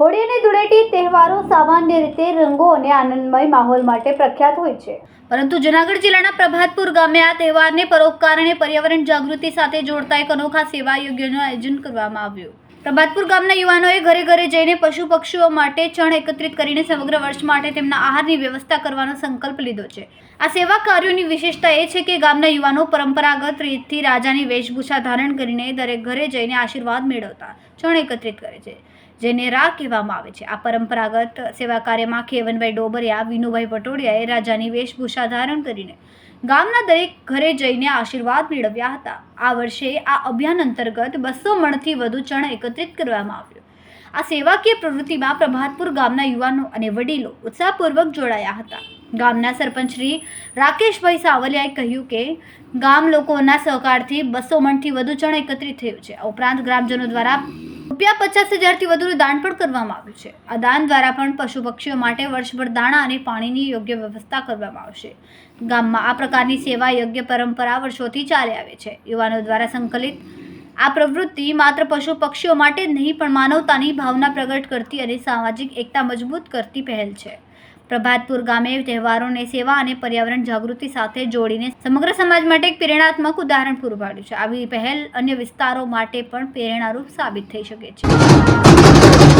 હોળી અને ધૂળેટી તહેવારો સામાન્ય રીતે રંગો અને આનંદમય માહોલ માટે પ્રખ્યાત હોય છે. પરંતુ જૂનાગઢ જિલ્લાના પ્રભાતપુર ગામે આ તહેવારને પરોપકાર અને પર્યાવરણ જાગૃતિ સાથે જોડતા એક અનોખા સેવા યજ્ઞનું આયોજન કરવામાં આવ્યું. પ્રભાતપુર ગામના યુવાનોએ ઘરે ઘરે જઈને પશુ પક્ષીઓ માટે ચણ એકત્રિત કરીને સમગ્ર વર્ષ માટે તેમના આહારની વ્યવસ્થા કરવાનો સંકલ્પ લીધો છે. આ સેવા કાર્યોની વિશેષતા એ છે કે ગામના યુવાનો પરંપરાગત રીતથી રાજાની વેશભૂષા ધારણ કરીને દરેક ઘરે જઈને આશીર્વાદ મેળવતા ચણ એકત્રિત કરે છે. જેને રા કહેવામાં આવે છે. આ પરંપરાગત સેવા કાર્યમાં ખેવનભાઈ ડોબરિયા, વિનુભાઈ પટોડિયાએ રાજાની વેશભૂષા ધારણ કરીને ગામના દરેક ઘરે જઈને આશીર્વાદ મેળવ્યા હતા. આ વર્ષે આ અભિયાન અંતર્ગત બસો મણથી વધુ ચણ એકત્રિત કરવામાં આવ્યો. આ સેવાકીય પ્રવૃત્તિમાં પ્રભાતપુર ગામના યુવાનો અને વડીલો ઉત્સાહપૂર્વક જોડાયા હતા. ગામના સરપંચ શ્રી રાકેશભાઈ સાવલિયાએ કહ્યું કે, ગામ લોકોના સહકારથી બસો મણથી વધુ ચણ એકત્રિત થયું છે. ઉપરાંત ગ્રામજનો દ્વારા રૂપિયા પચાસ હજારથી વધુનું દાન પણ કરવામાં આવ્યું છે. આ દાન દ્વારા પણ પશુ પક્ષીઓ માટે વર્ષભર દાણા અને પાણીની યોગ્ય વ્યવસ્થા કરવામાં આવશે. ગામમાં આ પ્રકારની સેવા યોગ્ય પરંપરા વર્ષોથી ચાલી આવે છે. યુવાનો દ્વારા સંકલિત આ પ્રવૃત્તિ માત્ર પશુ પક્ષીઓ માટે જ નહીં, પણ માનવતાની ભાવના પ્રગટ કરતી અને સામાજિક એકતા મજબૂત કરતી પહેલ છે. પ્રભાતપુર ગામે તહેવારોને સેવા અને પર્યાવરણ જાગૃતિ સાથે જોડીને સમગ્ર સમાજ માટે એક પ્રેરણાત્મક ઉદાહરણ પૂરું પાડ્યું છે. આવી પહેલ અન્ય વિસ્તારો માટે પણ પ્રેરણારૂપ સાબિત થઈ શકે છે.